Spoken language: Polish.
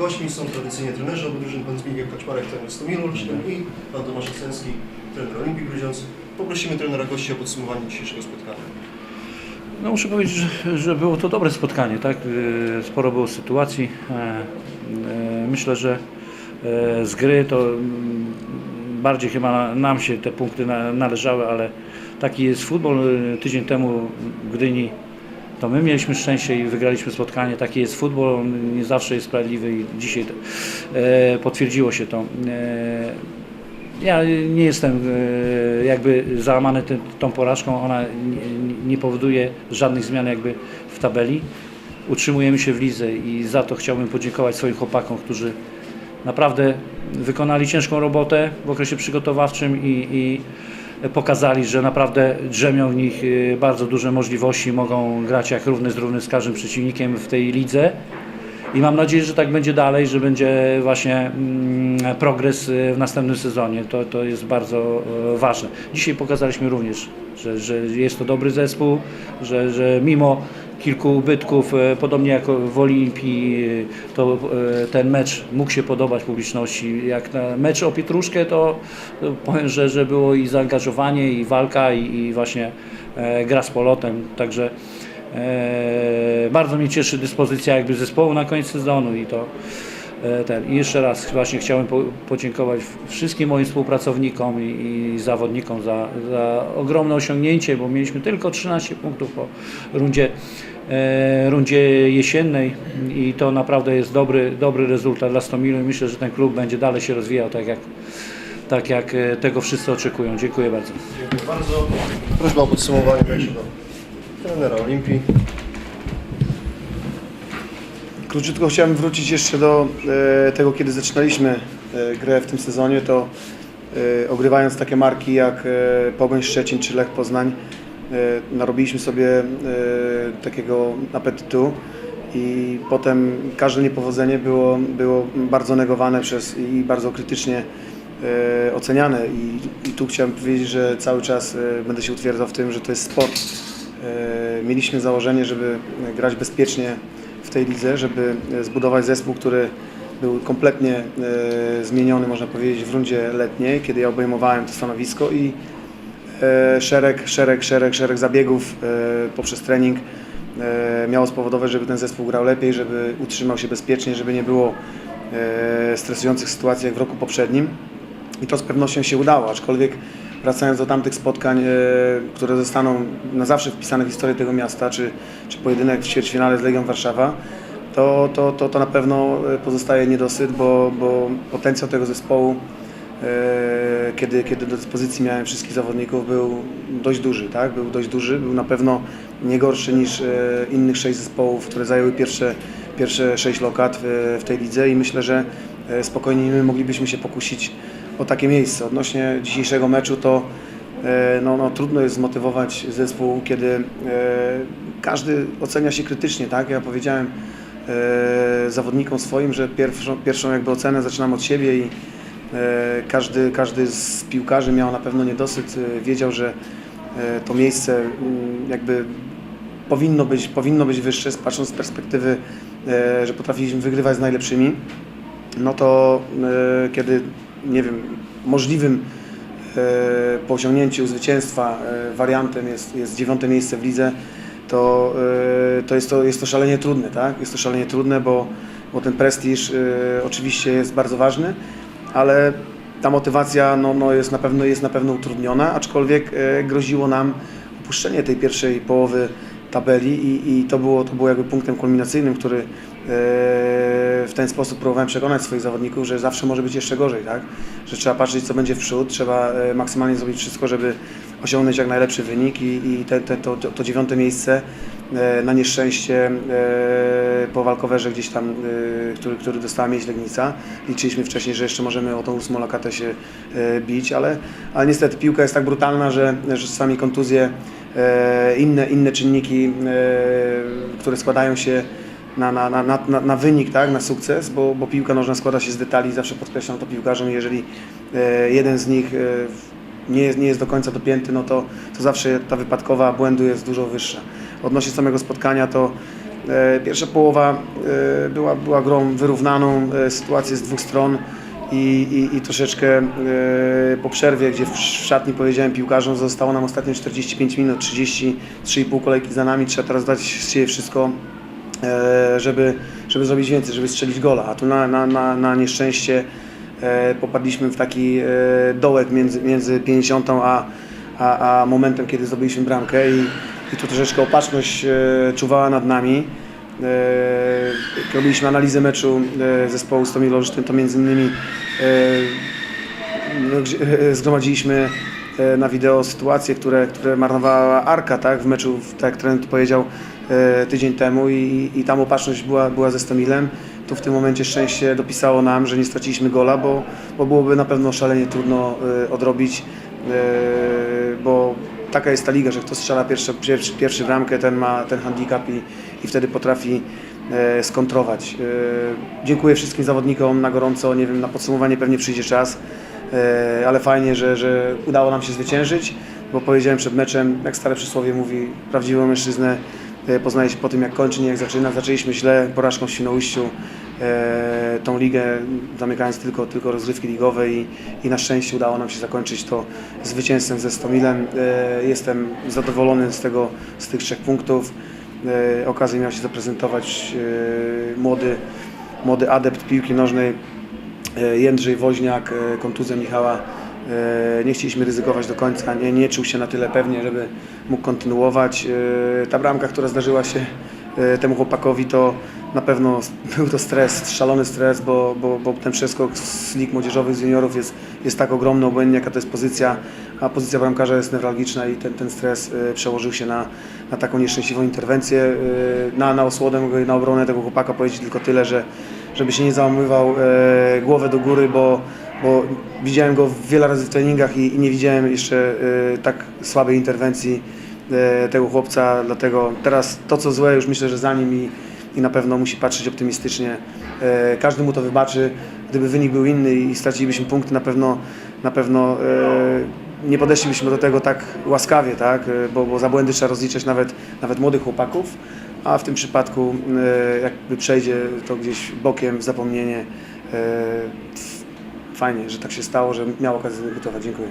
Gośćmi są tradycyjnie trenerzy obu drużyn, pan Zbigniew Kaczmarek, trener Stomilu Olsztyn i pan Tomasz Esenski, trener Olimpii Grudziądz. Poprosimy trenera gości o podsumowanie dzisiejszego spotkania. No muszę powiedzieć, że, że było to dobre spotkanie, tak? E, Sporo było sytuacji. E, e, Myślę, że z gry to mm, bardziej chyba nam się te punkty na- należały, ale taki jest futbol. Tydzień temu w Gdyni to my mieliśmy szczęście i wygraliśmy spotkanie. Taki jest futbol, on nie zawsze jest sprawiedliwy i dzisiaj e, potwierdziło się to. E, ja nie jestem e, jakby załamany tą porażką. Ona nie, nie powoduje żadnych zmian jakby w tabeli. Utrzymujemy się w lidze i za to chciałbym podziękować swoim chłopakom, którzy naprawdę wykonali ciężką robotę w okresie przygotowawczym i, i pokazali, że naprawdę drzemią w nich e, bardzo duże możliwości, mogą grać jak równy z równy z każdym przeciwnikiem w tej lidze. I mam nadzieję, że tak będzie dalej, że będzie właśnie mm, progres y, w następnym sezonie. To, to jest bardzo e, ważne. Dzisiaj pokazaliśmy również, że, że jest to dobry zespół, że, że mimo kilku ubytków, e, podobnie jak w Olimpii, e, to e, ten mecz mógł się podobać publiczności. Jak na mecz o Pietruszkę, to, powiem, że, było i zaangażowanie, i walka, i, właśnie gra z polotem. Także bardzo mnie cieszy dyspozycja jakby zespołu na koniec sezonu i to ten. I jeszcze raz właśnie chciałem po, podziękować wszystkim moim współpracownikom i, zawodnikom za, za ogromne osiągnięcie, bo mieliśmy tylko 13 punktów po rundzie, e, rundzie jesiennej i to naprawdę jest dobry, dobry rezultat dla Stomilu i myślę, że ten klub będzie dalej się rozwijał tak jak, tak jak e, tego wszyscy oczekują. Dziękuję bardzo. Dziękuję bardzo. Prośba o podsumowanie trenera Olimpii. Króciutko chciałem wrócić jeszcze do e, tego, kiedy zaczynaliśmy e, grę w tym sezonie, to e, ogrywając takie marki jak Pogoń Szczecin czy Lech Poznań, narobiliśmy sobie takiego apetytu i potem każde niepowodzenie było, było bardzo negowane przez i bardzo krytycznie oceniane I, i tu chciałem powiedzieć, że cały czas będę się utwierdzał w tym, że to jest sport. Mieliśmy założenie, żeby grać bezpiecznie w tej lidze, żeby e, zbudować zespół, który był kompletnie e, zmieniony, można powiedzieć, w rundzie letniej, kiedy ja obejmowałem to stanowisko i e, szereg, szereg, szereg, szereg zabiegów poprzez trening miało spowodować, żeby ten zespół grał lepiej, żeby utrzymał się bezpiecznie, żeby nie było stresujących sytuacji jak w roku poprzednim. I to z pewnością się udało, aczkolwiek wracając do tamtych spotkań, e, które zostaną na zawsze wpisane w historię tego miasta, czy, czy pojedynek w ćwierćfinale z Legią Warszawa, to, to, to, to na pewno e, pozostaje niedosyt, bo, bo potencjał tego zespołu, e, kiedy, kiedy do dyspozycji miałem wszystkich zawodników, był dość duży, tak? Był dość duży, był na pewno nie gorszy niż innych sześć zespołów, które zajęły pierwsze, pierwsze sześć lokat w, tej lidze i myślę, że spokojnie my moglibyśmy się pokusić o takie miejsce. Odnośnie dzisiejszego meczu to e, no, no, trudno jest zmotywować zespół, kiedy e, każdy ocenia się krytycznie, tak? Ja powiedziałem e, zawodnikom swoim, że pierwszą, pierwszą jakby ocenę zaczynam od siebie i każdy, każdy z piłkarzy miał na pewno niedosyt, wiedział, że to miejsce mm, jakby powinno być, powinno być wyższe, patrząc z perspektywy, że potrafiliśmy wygrywać z najlepszymi no to kiedy, nie wiem, możliwym e, po osiągnięciu zwycięstwa e, wariantem jest, jest dziewiąte miejsce w lidze, to, e, to, jest to jest to szalenie trudne, tak? Jest to szalenie trudne, bo, bo ten prestiż oczywiście jest bardzo ważny, ale ta motywacja no, no jest, na pewno, jest na pewno utrudniona, aczkolwiek groziło nam opuszczenie tej pierwszej połowy tabeli i, i to, było, to było jakby punktem kulminacyjnym, który e, w ten sposób próbowałem przekonać swoich zawodników, że zawsze może być jeszcze gorzej, tak? że trzeba patrzeć co będzie w przód, trzeba e, maksymalnie zrobić wszystko, żeby osiągnąć jak najlepszy wynik i, i te, te, to, to dziewiąte miejsce e, na nieszczęście po walkowerze gdzieś tam, który, który dostała mieć Legnica. Liczyliśmy wcześniej, że jeszcze możemy o tą ósmą lokatę się bić, ale, ale niestety piłka jest tak brutalna, że, że czasami kontuzje, inne, inne czynniki, e, które składają się na, na, na, na, na wynik, tak, na sukces, bo, bo piłka nożna składa się z detali, zawsze podkreślam to piłkarzom, jeżeli e, jeden z nich e, nie jest, nie jest do końca dopięty, no to, to zawsze ta wypadkowa błędu jest dużo wyższa. Odnośnie samego spotkania to E, Pierwsza połowa e, była, była grą wyrównaną, e, sytuację z dwóch stron i, i, i troszeczkę e, po przerwie, gdzie w szatni powiedziałem piłkarzom, zostało nam ostatnie 45 minut, 33,5 kolejki za nami, trzeba teraz dać z siebie wszystko, e, żeby, żeby zrobić więcej, żeby strzelić gola, a tu na, na, na, na nieszczęście e, popadliśmy w taki dołek między, między 50 a, a, a momentem, kiedy zdobyliśmy bramkę i, i tu troszeczkę opatrzność czuwała nad nami. E, robiliśmy analizę meczu e, zespołu z Tomilą Olsztyn, to między innymi e, no, zgromadziliśmy na wideo sytuacje, które, które marnowała Arka tak, w meczu, tak jak trener powiedział tydzień temu i, i tam opatrzność była, była ze Stomilem. Tu w tym momencie szczęście dopisało nam, że nie straciliśmy gola, bo, bo byłoby na pewno szalenie trudno odrobić, bo taka jest ta liga, że kto strzela pierwszy, pierwszy, pierwszy bramkę, ten ma ten handicap i, i wtedy potrafi e, skontrować. E, dziękuję wszystkim zawodnikom na gorąco, nie wiem, na podsumowanie pewnie przyjdzie czas, e, ale fajnie, że, że udało nam się zwyciężyć, bo powiedziałem przed meczem, jak stare przysłowie mówi, prawdziwą mężczyznę poznaje się po tym jak kończy, nie jak zaczyna. Zaczęliśmy źle, porażką w Świnoujściu, tą ligę zamykając tylko, tylko rozgrywki ligowe i, i na szczęście udało nam się zakończyć to zwycięstwem ze Stomilem. Jestem zadowolony z, tego, z tych trzech punktów. E, okazję miał się zaprezentować e, młody, młody adept piłki nożnej e, Jędrzej Woźniak, kontuzja Michała. Nie chcieliśmy ryzykować do końca, nie, nie czuł się na tyle pewnie, żeby mógł kontynuować. Ta bramka, która zdarzyła się temu chłopakowi, to na pewno był to stres, szalony stres, bo, bo, bo ten przeskok z lig młodzieżowych, z juniorów jest, jest tak ogromny, obojętnie jaka to jest pozycja, a pozycja bramkarza jest newralgiczna i ten, ten stres e, przełożył się na, na taką nieszczęśliwą interwencję. E, Na, na osłodę, na obronę tego chłopaka powiedzieć tylko tyle, że żeby się nie załamywał głowę do góry, bo, bo widziałem go wiele razy w treningach i, i nie widziałem jeszcze tak słabej interwencji tego chłopca, dlatego teraz to co złe już myślę, że za nim i, i na pewno musi patrzeć optymistycznie. E, każdy mu to wybaczy. Gdyby wynik był inny i stracilibyśmy punkty, na pewno, na pewno e, nie podeszlibyśmy do tego tak łaskawie, tak? E, Bo, bo za błędy trzeba rozliczać nawet, nawet młodych chłopaków, a w tym przypadku e, jakby przejdzie to gdzieś bokiem w zapomnienie. E, Fajnie, że tak się stało, że miał okazję zadebiutować. Dziękuję.